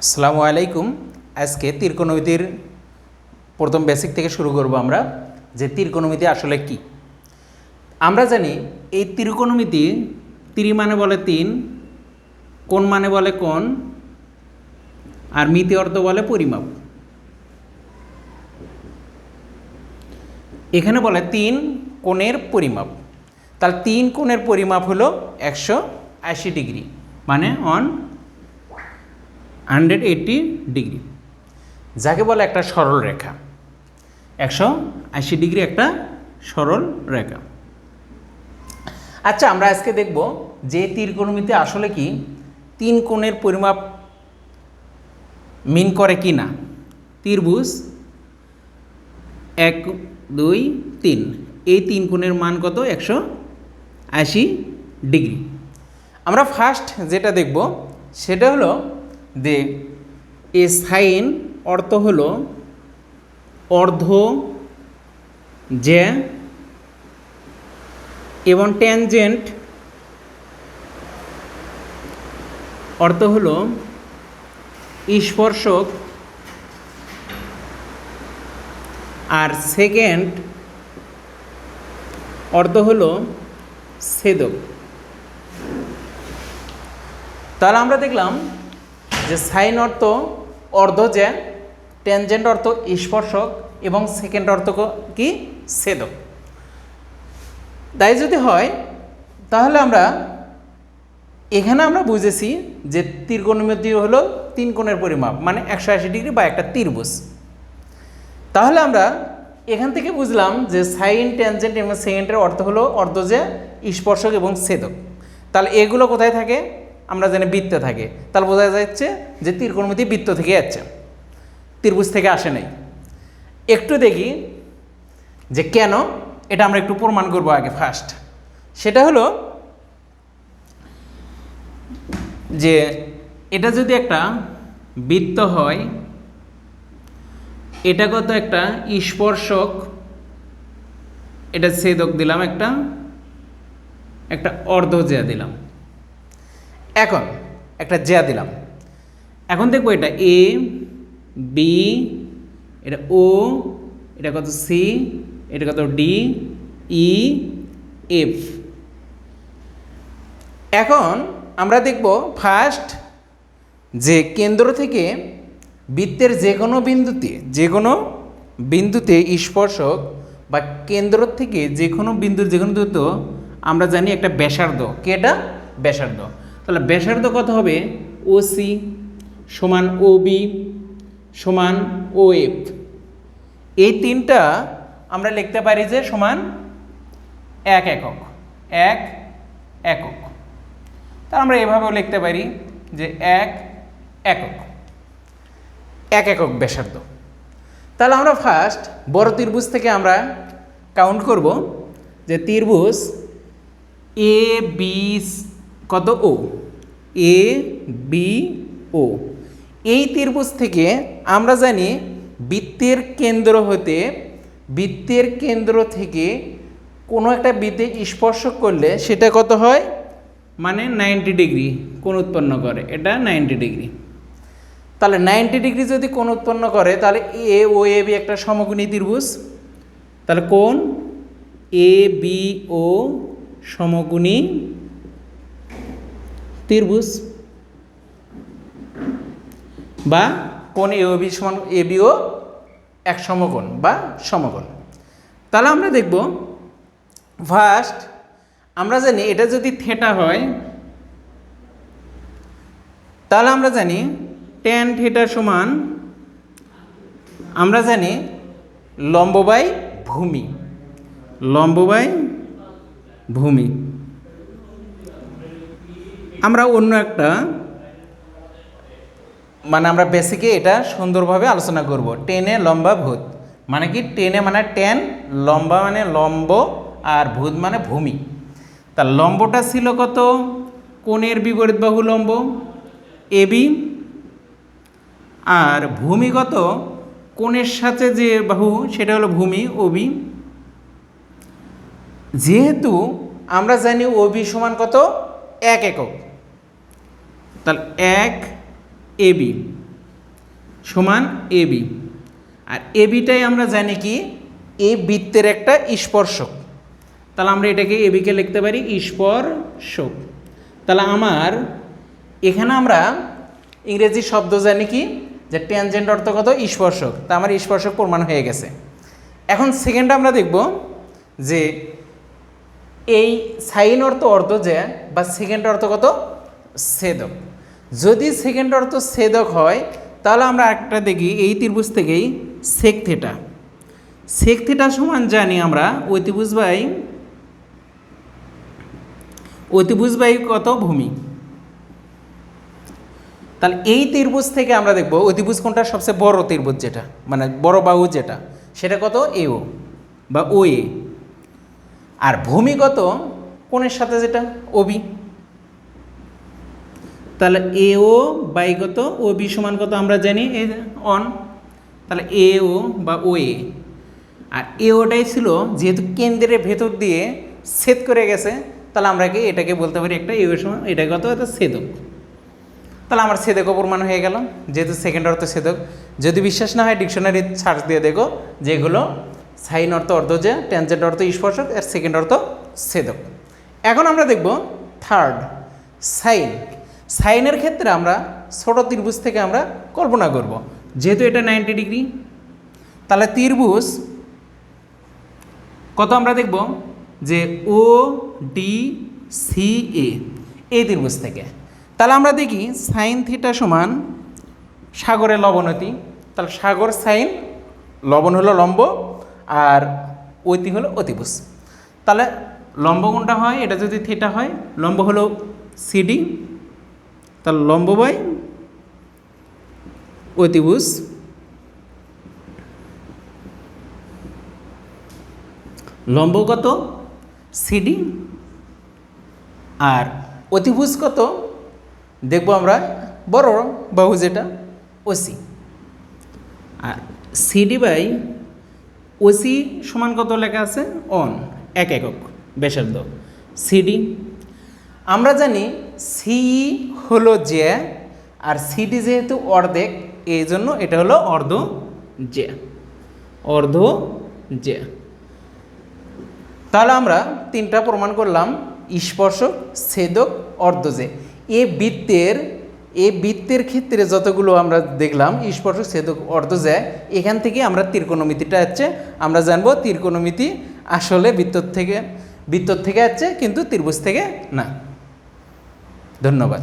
আসসালামু আলাইকুম। আজকে তীর্কনমিতির প্রথম বেসিক থেকে শুরু করব আমরা, যে তীর্কনমিতি আসলে কি। আমরা জানি এই ত্রিকোণমিতি ত্রি মানে বলে তিন কোণ মানে বলে কোন, আর মিতি অর্থ বলে পরিমাপ। এখানে বলে তিন কোণের পরিমাপ। তাহলে তিন কোণের পরিমাপ হলো একশো আশি ডিগ্রি মানে অন হান্ড্রেড এইট্টি ডিগ্রি। যাকে বলে একটা সরল রেখা। একশো আশি ডিগ্রি একটা সরল রেখা। আচ্ছা আমরা আজকে দেখব যে তীরকোণমিতি আসলে কি, তিন কোণের পরিমাপ মিন করে কি না। ত্রিভুজ এক, দুই, তিন। এই তিন কোণের মান কত? একশো আশি ডিগ্রি। আমরা ফার্স্ট যেটা দেখব, সেটা হলো যে এ সাইন অর্থ হলো অর্ধ যে এবং ট্যানজেন্ট অর্থ হলো স্পর্শক আর সেকেন্ড অর্থ হল ছেদক। তাহলে আমরা দেখলাম যে সাইন অর্থ অর্ধ যে ট্যানজেন্ট অর্থ স্পর্শক এবং সেকেন্ড অর্থ কি ছেদক। তাই যদি হয়, তাহলে আমরা এখানে আমরা বুঝেছি যে ত্রিকোণমিতি হলো তিন কোণের পরিমাপ মানে একশো আশি ডিগ্রি বা একটা ত্রিভুজ। তাহলে আমরা এখান থেকে বুঝলাম যে সাইন ট্যানজেন্ট এবং সেকেন্ডের অর্থ হলো অর্ধ যে স্পর্শক এবং ছেদক। তাহলে এগুলো কোথায় থাকে? আমরা জানি বৃত্তে থাকে। তাহলে বোঝা যাচ্ছে যে ত্রিকোণমিতি বৃত্ত থেকে যাচ্ছে। ত্রিভুজ থেকে আসে নাই। একটু দেখি যে কেন এটা আমরা একটু প্রমাণ করব আগে ফার্স্ট সেটা হলো যে এটা যদি একটা বৃত্ত হয় এটা কত একটা স্পর্শক, এটা ছেদক দিলাম একটা একটা অর্ধ জ্যা দিলাম। এখন একটা জ্যা দিলাম। এখন দেখব এটা এ বি এটা ও এটা কত সি এটা কত ডি ই এফ এখন আমরা দেখব ফার্স্ট যে কেন্দ্র থেকে বৃত্তের যে কোনো বিন্দুতে, যে কোনো বিন্দুতে স্পর্শক বা কেন্দ্র থেকে যে কোনো বিন্দুর যে কোনো দূরত্ব আমরা জানি একটা ব্যাসার্ধ। কে এটা? ব্যাসার্ধ। তাহলে ব্যাসার্ধ কত হবে? ও সি সমান ও বি সমান ও এফ এই তিনটা আমরা লিখতে পারি যে সমান এক একক এক একক। তা আমরা এভাবেও লিখতে পারি যে এক একক এক একক ব্যাসার্ধ। তাহলে আমরা ফার্স্ট বড় ত্রিভুজ থেকে আমরা কাউন্ট করব যে ত্রিভুজ এ বি কত ও? এ বি ও এই ত্রিভুজ থেকে আমরা জানি বৃত্তের কেন্দ্র হতে বৃত্তের কেন্দ্র থেকে কোনো একটা বৃত্তে স্পর্শ করলে সেটা কত হয়? মানে নাইনটি ডিগ্রি কোণ উৎপন্ন করে। এটা নাইনটি ডিগ্রি তাহলে নাইনটি ডিগ্রি যদি কোণ উৎপন্ন করে, তাহলে এ ও এ বি একটা সমকোণী ত্রিভুজ। তাহলে কোণ? এ বি ও সমকোণী ত্রিভুজ বা কোন এ বি সমান এ বি ও এক সমকোণ বা সমকোণ। তাহলে আমরা দেখব ফার্স্ট আমরা জানি এটা যদি থেটা হয়, তাহলে আমরা জানি টেন থেটা সমান, আমরা জানি লম্ব বাই ভূমি। লম্ব বাই ভূমি। আমরা অন্য একটা মানে আমরা বেসিকে এটা সুন্দরভাবে আলোচনা করব। টেনে লম্বা ভূত। মানে কি? টেনে মানে টেন, লম্বা মানে লম্ব, আর ভূত মানে ভূমি। তা লম্বটা ছিল কত? কোণের বিপরীত বাহু লম্ব এবি আর ভূমিগত কোণের সাথে যে বাহু, সেটা হলো ভূমি ওবি যেহেতু আমরা জানি ওবি সমান কত? এক একক। তাহলে এক এবি সমান এ বি আর এ বিটাই আমরা জানি কি? এ বৃত্তের একটা স্পর্শক। তাহলে আমরা এটাকে এ বিকে লিখতে পারি স্পর্শক। তাহলে আমার এখানে আমরা ইংরেজি শব্দ জানি কি? যে ট্যানজেন্ট অর্থ কত? স্পর্শক। তা আমার স্পর্শক প্রমাণ হয়ে গেছে। এখন সেকেন্ড আমরা দেখব যে এই সাইন অর্থ অর্ধ যে, বা সেকেন্ড অর্থ কত? ছেদক। যদি সেকেন্ড অর্থ ছেদক হয়, তাহলে আমরা একটা দেখি, এই ত্রিভুজ থেকেই সেক থেটা সেক থেটা সমান জানি আমরা ঐতিভুজ বাই ঐতিভুজ বাই কত ভূমি? তাহলে এই ত্রিভুজ থেকে আমরা দেখব অতিভুজ কোনটা? সবচেয়ে বড় ত্রিভুজ যেটা মানে বড় বাহু যেটা, সেটা কত? এও বা ও এ আর ভূমি কত? কোণের সাথে যেটা ওবি তাহলে এ ও বাই কত ও বি সমান কত আমরা জানি? এ অন তাহলে এ ও বা ও এ। আর এ ওটাই ছিল যেহেতু কেন্দ্রের ভেতর দিয়ে ছেদ করে গেছে, তাহলে আমরা কি এটাকে বলতে পারি একটা এ সমান এটা কত? এটা ছেদক। তাহলে আমার ছেদক প্রমাণ হয়ে গেল, যেহেতু সেকেন্ড অর্থ ছেদক। যদি বিশ্বাস না হয় ডিকশনারি সার্চ দিয়ে দেখো যেগুলো সাইন অর্থ অর্ধ যে ট্যানজেন্ট অর্থ স্পর্শক, আর সেকেন্ড অর্থ ছেদক। এখন আমরা দেখব থার্ড সাইন সাইনের ক্ষেত্রে আমরা ছোট ত্রিভুজ থেকে আমরা কল্পনা করব। যেহেতু এটা নাইনটি ডিগ্রি, তাহলে ত্রিভুজ কত আমরা দেখব? যে ও ডি সি এ এই ত্রিভুজ থেকে। তাহলে আমরা দেখি সাইন থিটা সমান সাগরের লবণতি। তাহলে সাগর সাইন, লবণ হলো লম্ব আর ঐতি হলো অতিভুজ। তাহলে লম্ব কোনটা হয়? এটা যদি থিটা হয়, লম্ব হলো সিডি তাহলে লম্ব বাই অতিভুজ। লম্ব কত? সিডি। আর অতিভুজ কত? দেখব আমরা, বড় বাহু যেটা, OC. R C D by O C সমান কত লেখা আছে? অন, এক একক, ব্যাসার্ধ। সিডি। আমরা জানি সি হলো যে আর সিটি যেহেতু অর্ধেক এই জন্য এটা হলো অর্ধ যে অর্ধ যে তাহলে আমরা তিনটা প্রমাণ করলাম, স্পর্শক, ছেদক অর্ধজে এ বৃত্তের এ বৃত্তের ক্ষেত্রে যতগুলো আমরা দেখলাম, স্পর্শক, ছেদক অর্ধজে এখান থেকে আমরা ত্রিকোণমিতিটা হচ্ছে, আমরা জানব ত্রিকোণমিতি আসলে বৃত্তর থেকে বৃত্তর থেকে আসছে কিন্তু ত্রিভুজ থেকে না। ধন্যবাদ।